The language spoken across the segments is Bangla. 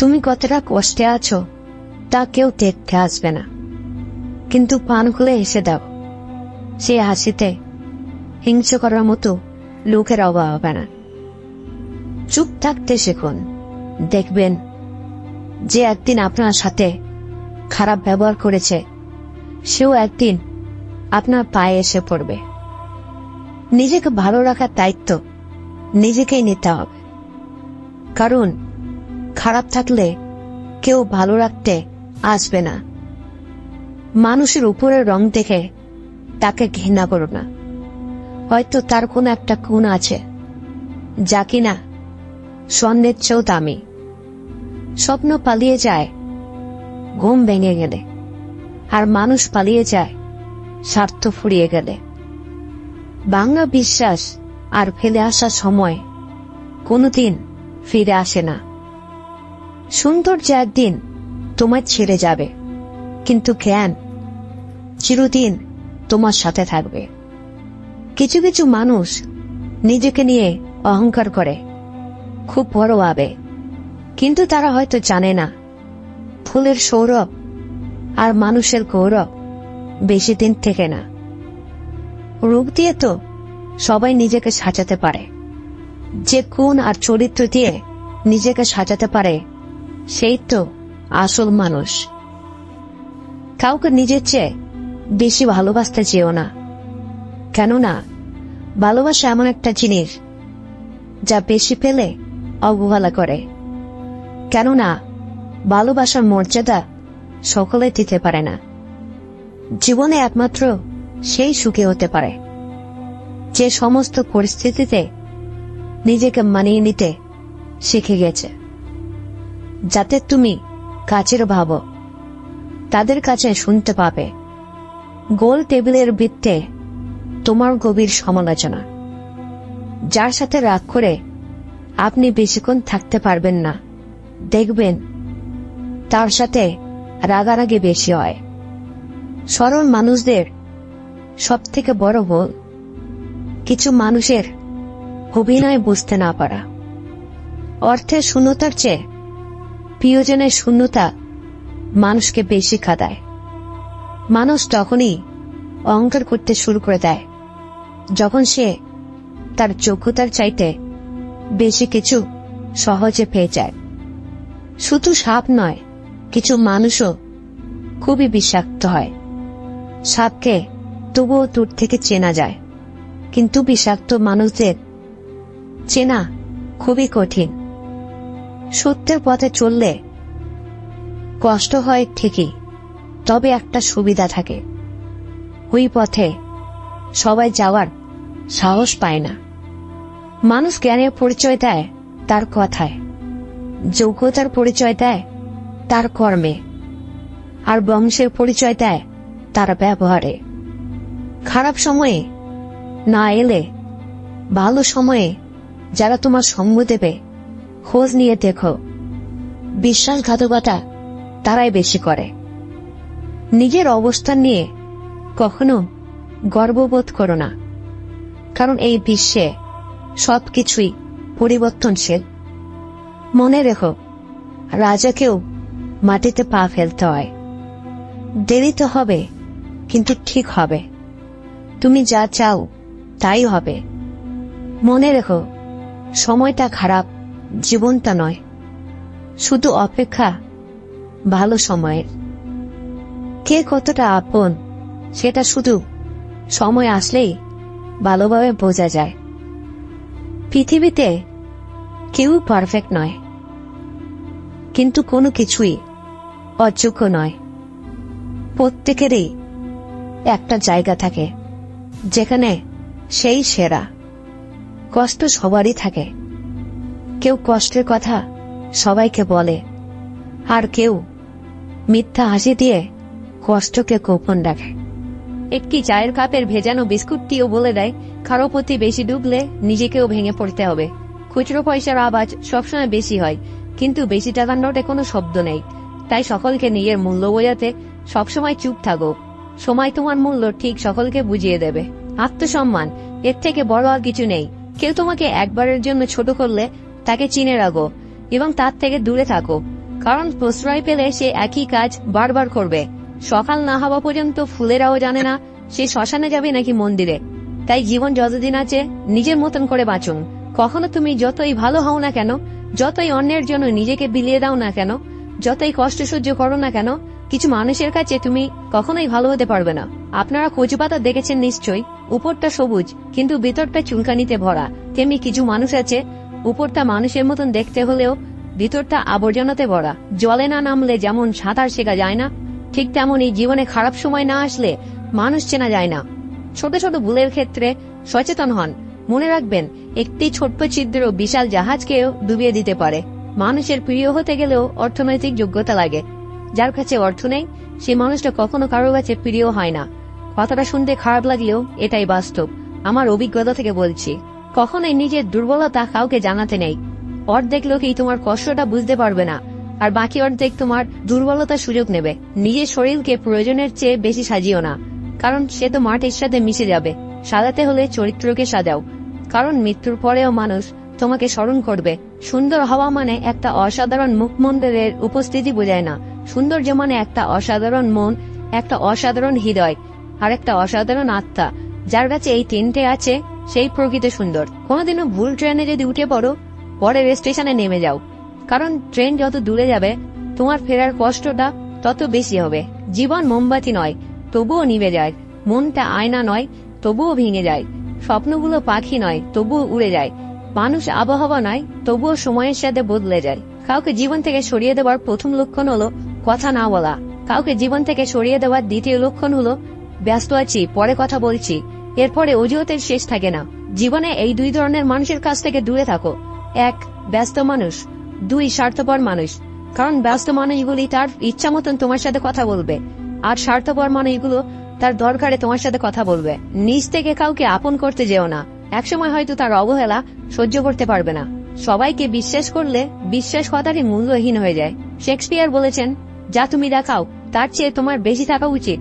তুমি কতটা কষ্টে আছো, তা কেউ দেখতে আসবে না। কিন্তু পান খুলে এসে দাও। সে হাসিতে হিংসা করার মতো লোকের অভাব হবে না। চুপ থাকতে শেখুন। দেখবেন যে একদিন আপনার সাথে খারাপ ব্যবহার করেছে, সেও একদিন আপনার পায়ে এসে পড়বে। নিজেকে ভালো রাখার দায়িত্ব নিজেকেই নিতে হবে। কারণ খারাপ থাকলে কেউ ভালো রাখতে আসবে না। মানুষের উপরের রং দেখে তাকে ঘৃণা করো না। হয়তো তার কোনো একটা গুণ আছে, যা কিনা স্বর্ণের চেয়েও দামি। স্বপ্ন পালিয়ে যায়, ঘুম ভেঙে গেলে। আর মানুষ পালিয়ে যায়, স্বার্থ ফুরিয়ে গেলে। বাংলা বিশ্বাস আর ফেলে আসার সময় কোনোদিন ফিরে আসে না। সৌন্দর্য একদিন তোমার ছেড়ে যাবে। কিন্তু জ্ঞান চিরদিন তোমার সাথে থাকবে। কিছু কিছু মানুষ নিজেকে নিয়ে অহংকার করে, খুব বড় ভাবে। কিন্তু তারা হয়তো জানে না, ফুলের সৌরভ আর মানুষের গৌরব বেশি দিন থেকে না। রূপ দিয়ে তো সবাই নিজেকে সাজাতে পারে। যে গুণ আর চরিত্র দিয়ে নিজেকে সাজাতে পারে সেই তো আসল মানুষ। কাউকে নিজের চেয়ে বেশি ভালোবাসতে চেয়েও না। কেননা ভালোবাসা এমন একটা জিনিস যা বেশি পেলে অবহেলা করে। কেননা ভালোবাসার মর্যাদা সকলে দিতে পারে না। জীবনে একমাত্র সেই সুখে হতে পারে। যে সমস্ত পরিস্থিতিতে নিজেকে মানিয়ে নিতে শিখে গেছে। যাতে তুমি কাছের ভাবো। তাদের কাছে শুনতে পাবে। গোল টেবিলের বৃত্তে তোমার গভীর সমালোচনা। যার সাথে রাগ করে আপনি বেশিক্ষণ থাকতে পারবেন না। দেখবেন তার সাথে রাগারাগি বেশি হয়। সরল মানুষদের সব থেকে বড় ভুল কিছু মানুষের অভিনয় বুঝতে না পারা। অর্থের শূন্যতার চেয়ে প্রিয়জনের শূন্যতা মানুষকে বেশি খাদায় মানুষ তখনই অহংকার করতে শুরু করে দেয়, যখন সে তার যোগ্যতার চাইতে বেশি কিছু সহজে পেয়ে যায়। শুধু সাপ নয়, কিছু মানুষও খুবই বিষাক্ত হয়। সাপকে তবুও দূর থেকে চেনা যায়, কিন্তু বিষাক্ত মানুষদের চেনা খুবই কঠিন। সত্যের পথে চললে কষ্ট হয় ঠিকই, তবে একটা সুবিধা থাকে। ওই পথে সবাই যাওয়ার সাহস পায় না। মানুষ জ্ঞানের পরিচয় দেয় তার কথায়, যোগ্যতার পরিচয় দেয় তার কর্মে, আর বংশের পরিচয় দেয় তার ব্যবহারে। খারাপ সময়ে না এলে, ভালো সময়ে যারা তোমার সঙ্গ দেবে খোঁজ নিয়ে দেখো। বিশ্বাসঘাতকতা তারাই বেশি করে। নিজের অবস্থান নিয়ে কখনো গর্ববোধ করো না। কারণ এই বিশ্বে সবকিছুই পরিবর্তনশীল। মনে রেখো, রাজাকেও মাটিতে পা ফেলতে হয়। দেরি তো হবে, কিন্তু ঠিক হবে। তুমি যা চাও, তাই হবে। মনে রেখো, সময়টা খারাপ। জীবনটা নয়। শুধু অপেক্ষা ভালো সময়ের। কে কতটা আপন, সেটা শুধু সময় আসলেই ভালোভাবে বোঝা যায়। পৃথিবীতে কেউ পারফেক্ট নয়, কিন্তু কোনো কিছুই অযোগ্য নয়। প্রত্যেকেরই একটা জায়গা থাকে, যেখানে সেই সেরা, কষ্ট সবারই থাকে। কেউ কষ্টের কথা সবাইকে বলে, আর কেউ মিথ্যা হাসি দিয়ে কষ্টকে গোপন রাখে। একটি চায়ের কাপের ভেজানো বিস্কুটটিও বলে দেয়, কারও প্রতি বেশি ডুবলে নিজেকেও ভেঙে পড়তে হবে। খুচরো পয়সার আওয়াজ সবসময় বেশি হয়, কিন্তু বেশি টাকার নোটে কোনো শব্দ নেই। তাই সকলকে নিজের মূল্য বোঝাতে সবসময় চুপ থাকো। সময় তোমার মূল্য ঠিক সকলকে বুঝিয়ে দেবে। আত্মসম্মান, এর থেকে বড় আর কিছু নেই। কেউ তোমাকে একবারের জন্য ছোট করলে তাকে চিনে রাখো এবং তার থেকে দূরে থাকো। কারণ প্রশ্রয় পেলে সে একই কাজ বারবার করবে। সকাল না হওয়া পর্যন্ত ফুলেরাও জানে না সে শ্মশানে যাবে নাকি মন্দিরে। তাই জীবন যতদিন আছে, নিজের মতন করে বাঁচুন। কখনো তুমি যতই ভালো হও না কেন, যতই অন্যের জন্য নিজেকে বিলিয়ে দাও না কেন, যতই কষ্ট সহ্য করো না কেন, কিছু মানুষের কাছে তুমি কখনোই ভালো হতে পারবে না। আপনারা কচু পাতা দেখেছেন নিশ্চয়ই, উপরটা সবুজ, কিন্তু ভিতরটা চুলকানিতে ভরা। তেমনি কিছু মানুষ আছে উপরটা মানুষের মতন দেখতে হলেও ভিতরটা আবর্জনাতে ভরা। জলে না নামলে যেমন সাঁতার শেখা যায় না, ঠিক তেমনই জীবনে খারাপ সময় না আসলে মানুষ চেনা যায় না। ছোট ছোট ভুলের ক্ষেত্রে সচেতন হন। মনে রাখবেন, একটি ছোট্ট ছিদ্র বিশাল জাহাজকেও ডুবিয়ে দিতে পারে। মানুষের প্রিয় হতে গেলেও অর্থনৈতিক যোগ্যতা লাগে। যার কাছে অর্থ নেই, সে মানুষটা কখনো কারও কাছে প্রিয় হয় না। কথাটা শুনতে খারাপ লাগলেও এটাই বাস্তব। আমার অভিজ্ঞতা থেকে বলছি। কখনোই নিজের দুর্বলতা কাউকে জানাতে নেই। অর্ধেক লোকেই তোমার কষ্টটা বুঝতে পারবে না, আর বাকি অর্ধেক তোমার দুর্বলতার সুযোগ নেবে। নিজের শরীরকে প্রয়োজনের চেয়ে বেশি সাজিও না, কারণ সে তো মাটির সাথে মিশে যাবে। সাজাতে হলে চরিত্রকে সাজাও, কারণ মৃত্যুর পরেও মানুষ তোমাকে স্মরণ করবে। সুন্দর হওয়া মানে একটা অসাধারণ মুখমন্দিরের উপস্থিতি বোঝায় না। সৌন্দর্য মানে একটা অসাধারণ মন, একটা অসাধারণ হৃদয়, আর একটা অসাধারণ আত্মা, যার কাছে এই তিনটে আছে সেই প্রকৃত সুন্দর। কোনোদিনও ভুল ট্রেনে যদি উঠে পড়ো, পরের স্টেশনে নেমে যাও। কারণ ট্রেন যত দূরে যাবে, তোমার ফেরার কষ্টটা তত বেশি হবে। জীবন মোমবাতি নয়, তবুও নিভে যায়। মনটা আয়না নয়, তবুও ভেঙে যায়। স্বপ্নগুলো পাখি নয়, তবুও উড়ে যায়। মানুষ আবহাওয়া নয়, তবুও সময়ের সাথে বদলে যায়। কাউকে জীবন থেকে সরিয়ে দেওয়ার প্রথম লক্ষণ হলো কথা না বলা। কাউকে জীবন থেকে সরিয়ে দেওয়ার দ্বিতীয় লক্ষণ হলো, ব্যস্ত আছি, পরে কথা বলছি। এরপরে অজুহাতের শেষ থাকে না। জীবনে এই দুই ধরনের মানুষের কাছ থেকে দূরে থাকো। এক, ব্যস্ত মানুষ। দুই, স্বার্থপর মানুষ। কারণ ব্যস্ত মানুষগুলি তার ইচ্ছা মতন তোমার সাথে কথা বলবে। আর স্বার্থপর মানুষগুলো তার দরকারে তোমার সাথে কথা বলবে। নিজ থেকে কাউকে আপন করতে যেও না। একসময় হয়তো তার অবহেলা সহ্য করতে পারবে না। সবাইকে বিশ্বাস করলে বিশ্বাস কথাটি মূল্যহীন হয়ে যায়। শেক্সপিয়ার বলেছেন, যা তুমি দেখাও, তার চেয়ে তোমার বেশি থাকা উচিত।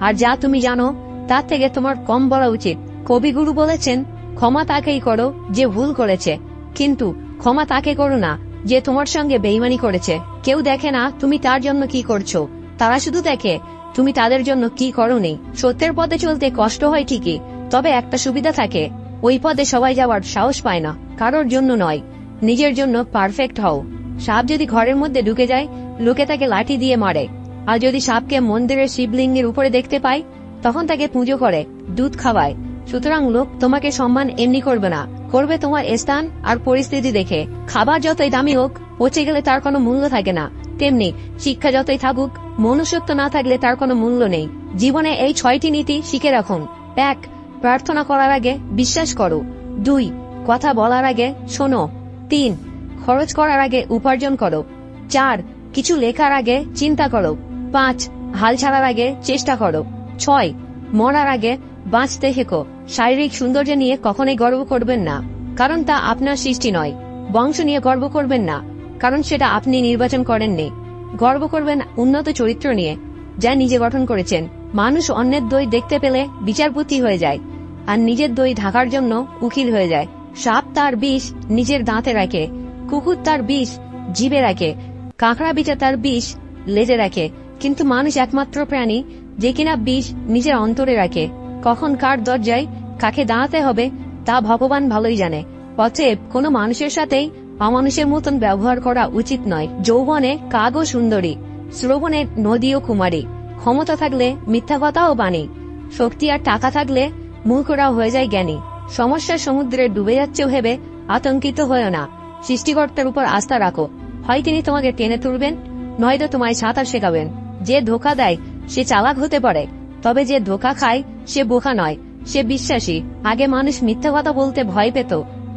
আর যা তুমি জানো তার থেকে তোমার কম বলা উচিত। কবিগুরু বলেছেন, ক্ষমা তাকেই করো যে ভুল করেছে। কিন্তু ক্ষমা তাকে করো না যে তোমার সঙ্গে বেইমানি করেছে। কেউ দেখে না তুমি তার জন্য কি করছ। তারা শুধু দেখে, তুমি তাদের জন্য কি করনি। সত্যের পথে চলতে কষ্ট হয় ঠিকই, তবে একটা সুবিধা থাকে, ওই পদে সবাই যাওয়ার সাহস পায় না, কারোর জন্য নয়। নিজের জন্য পারফেক্ট হও। সাপ যদি ঘরের মধ্যে ঢুকে যায়, লোকে তাকে লাঠি দিয়ে মারে। আর যদি সাপকে মন্দিরের শিবলিঙ্গের উপরে দেখতে পায় তখন তাকে পুজো করে, দুধ খাওয়ায়। সুতরাং লোক তোমাকে সম্মান এমনি করবে না। করবে তোমার স্থান আর পরিস্থিতি দেখে। খাবার যতই দামি হোক, পচে গেলে তার কোনো মূল্য থাকে না। তেমনি শিক্ষা যতই থাকুক, মনুষ্যত্ব না থাকলে তার কোনো মূল্য নেই। জীবনে এই ছয়টি নীতি শিখে রাখুন। এক, প্রার্থনা করার আগে বিশ্বাস করো। দুই, কথা বলার আগে শোনো। তিন, খরচ করার আগে উপার্জন করো। চার, কিছু লেখার আগে চিন্তা করো। পাঁচ, হাল ছাড়ার আগে চেষ্টা করো। ছয়। মরার আগে বাঁচতে হেকো। শারীরিক সৌন্দর্য নিয়ে কখনোই গর্ব করবেন না। কারণ তা আপনার সৃষ্টি নয়। বংশ নিয়ে গর্ব করবেন না। কারণ সেটা আপনি নির্বাচন করেননি। গর্ব করবেন উন্নত চরিত্র নিয়ে, যা নিজে গঠন করেছেন। মানুষ অন্যের দই দেখতে পেলে বিচারপতি হয়ে যায়। আর নিজের দই ঢাকার জন্য উকিল হয়ে যায়। সাপ তার বিষ নিজের দাঁতে রাখে। কুকুর তার বিষ জিভে রাখে। কাঁকড়া বিচা তার বিষ লেজে রাখে। কিন্তু মানুষ একমাত্র প্রাণী যে কিনা বিষ নিজের অন্তরে রাখে। কখন কার দরজায় কাকে দাঁড়াতে হবে, তা ভগবান ভালোই জানে। অতএব কোনো মানুষের সাথেই অমানুষের মতন ব্যবহার করা উচিত নয়। যৌবনে কাগও সুন্দরী, শ্রবণে নদীও কুমারী, ক্ষমতা থাকলে মিথ্যা কথাও বাণী, শক্তি আর টাকা থাকলে মূর্খরাও হয়ে যায় জ্ঞানী। সমস্যা সমুদ্রে ডুবে যাচ্ছে ভেবে আতঙ্কিত হয়েও না। সৃষ্টিকর্তার উপর আস্থা রাখো। হয় তিনি তোমাকে টেনে তুলবেন, নয়তো তোমায় সাঁতার শেখাবেন। যে ধোকা দেয় সে চালাক হতে পারে, তবে যে ধোকা খায়, সে বোকা নয়। সে বিশ্বাসী, আগে মানুষ মিথ্যা কথা বলতে ভয় পেত,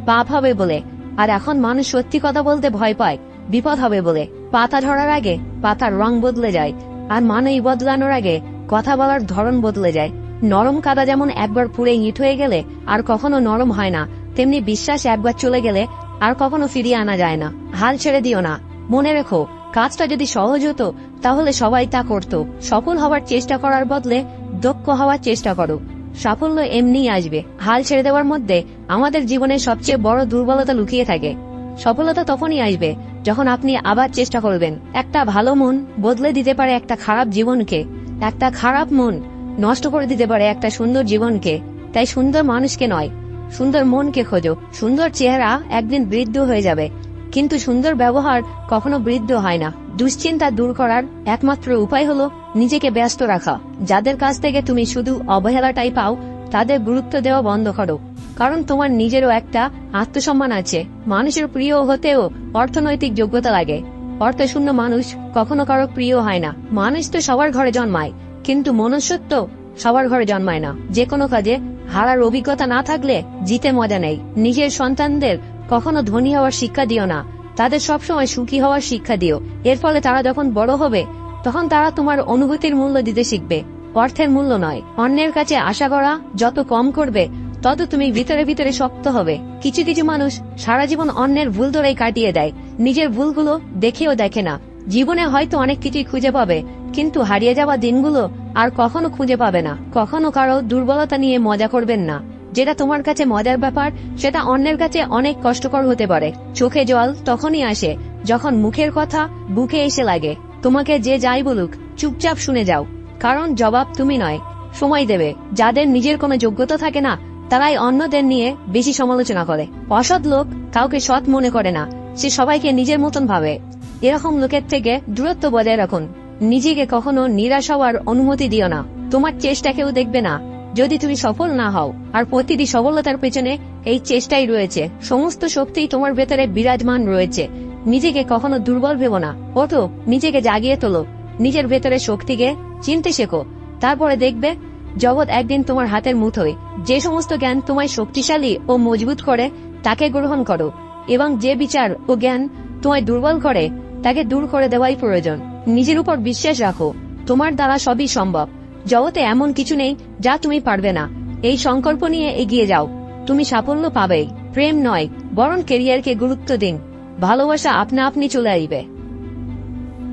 পাপ হবে বলে, আর এখন মানুষ সত্যি কথা বলতে ভয় পায়, বিপদ হবে বলে। পাতা ধরার আগে পাতার রং বদলে যায়, আর মানই বদলানোর আগে কথা বলার ধরন বদলে যায়। নরম কাদা যেমন একবার পুড়ে ইট হয়ে গেলে আর কখনো নরম হয় না, তেমনি বিশ্বাস একবার চলে গেলে আর কখনো ফিরিয়ে আনা যায় না। হাল ছেড়ে দিও না। মনে রেখো কাজটা যদি সহজ হতো, তাহলে সবাই তা করত। সফল হওয়ার চেষ্টা করার বদলে দক্ষ হওয়ার চেষ্টা করো। সাফল্য এমনিই আসবে। হাল ছেড়ে দেওয়ার মধ্যে আমাদের জীবনের সবচেয়ে বড় দুর্বলতা লুকিয়ে থাকে। সফলতা তখনই আসবে যখন আপনি আবার চেষ্টা করবেন। একটা ভালো মন বদলে দিতে পারে একটা খারাপ জীবনকে। একটা খারাপ মন নষ্ট করে দিতে পারে একটা সুন্দর জীবনকে। তাই সুন্দর মানুষকে নয়, সুন্দর মনকে খোঁজো। সুন্দর চেহারা একদিন বৃদ্ধ হয়ে যাবে। কিন্তু সুন্দর ব্যবহার কখনো বৃদ্ধ হয় না। দুশ্চিন্তা দূর করার একমাত্র উপায় হলো নিজেকে ব্যস্ত রাখা। যাদের কাছ থেকে তুমি শুধু অবহেলাটাই পাও, তাদের গুরুত্ব দেওয়া বন্ধ করো। কারণ তোমার নিজেরও একটা আত্মসম্মান আছে। মানুষের প্রিয় হতেও অর্থনৈতিক যোগ্যতা লাগে। অর্থশূন্য মানুষ কখনো কারও প্রিয় হয় না। মানুষ তো সবার ঘরে জন্মায়, কিন্তু মনুষ্যত্ব সবার ঘরে জন্মায় না। যে কোনো কাজে হারার অভিজ্ঞতা না থাকলে জিতে মজা নেই। নিজের সন্তানদের কখনো ধনী হওয়ার শিক্ষা দিও না। তাদের সবসময় সুখী হওয়ার শিক্ষা দিও। এর ফলে তারা যখন বড় হবে, তখন তারা তোমার অনুভূতির মূল্য দিতে শিখবে। অর্থের মূল্য নয়। অন্যের কাছে আশা করা যত কম করবে, তত তুমি ভিতরে ভিতরে শক্ত হবে। কিছু কিছু মানুষ সারা জীবন অন্যের ভুল ধরেই কাটিয়ে দেয়। নিজের ভুলগুলো দেখেও দেখে না। জীবনে হয়তো অনেক কিছুই খুঁজে পাবে, কিন্তু হারিয়ে যাওয়া দিনগুলো আর কখনো খুঁজে পাবে না। কখনো কারও দুর্বলতা নিয়ে মজা করবেন না। যেটা তোমার কাছে মজার ব্যাপার, সেটা অন্যের কাছে অনেক কষ্টকর হতে পারে। চোখে জল তখনই আসে, যখন মুখের কথা বুকে এসে লাগে। তোমাকে যে যাই বলুক, চুপচাপ শুনে যাও। কারণ জবাব তুমি নয়, সময় দেবে। যাদের নিজের কোনো যোগ্যতা থাকে না, তারাই অন্যদের নিয়ে বেশি সমালোচনা করে। অসৎ লোক কাউকে সৎ মনে করে না, সে সবাইকে নিজের মতন ভাবে। এরকম লোকের থেকে দূরত্ব বজায় রাখুন। নিজেকে কখনো নিরাশ হওয়ার অনুমতি দিও না। তোমার চেষ্টা কেউ দেখবে না। যদি তুমি সফল না হও, আর প্রতিটি সফলতার পেছনে এই চেষ্টাই রয়েছে। সমস্ত শক্তি তোমার ভেতরে বিরাজমান রয়েছে। নিজেকে কখনো দুর্বল ভেবো না। ওঠো, নিজেকে জাগিয়ে তোলো। নিজের ভেতরে শক্তিকে চিনতে শেখো। তারপরে দেখবে, জগৎ একদিন তোমার হাতের মুঠোয়। যে সমস্ত জ্ঞান তোমায় শক্তিশালী ও মজবুত করে, তাকে গ্রহণ করো। এবং যে বিচার ও জ্ঞান তোমায় দুর্বল করে, তাকে দূর করে দেওয়াই প্রয়োজন। নিজের উপর বিশ্বাস রাখো। তোমার দ্বারা সবই সম্ভব। জগতে এমন কিছু নেই যা তুমি পারবে না। এই সংকল্প নিয়ে এগিয়ে যাও। তুমি সাফল্য পাবেই প্রেম নয়, বরং কেরিয়ারকে গুরুত্ব দিন। ভালোবাসা আপনা আপনি চলে আসবে।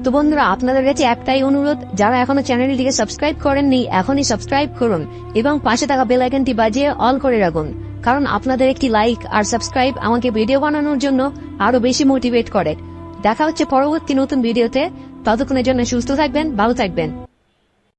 তো বন্ধুরা, আপনাদের কাছে একটাই অনুরোধ, যারা এখনও চ্যানেলটিকে সাবস্ক্রাইব করেননি, এখনই সাবস্ক্রাইব করুন এবং পাশে থাকা বেল আইকনটি বাজিয়ে অল করে রাখুন। কারণ আপনাদের একটি লাইক আর সাবস্ক্রাইব আমাকে ভিডিও বানানোর জন্য আরও বেশি মোটিভেট করে। দেখা হচ্ছে পরবর্তী নতুন ভিডিওতে। ততক্ষণের জন্য সুস্থ থাকবেন, ভালো থাকবেন।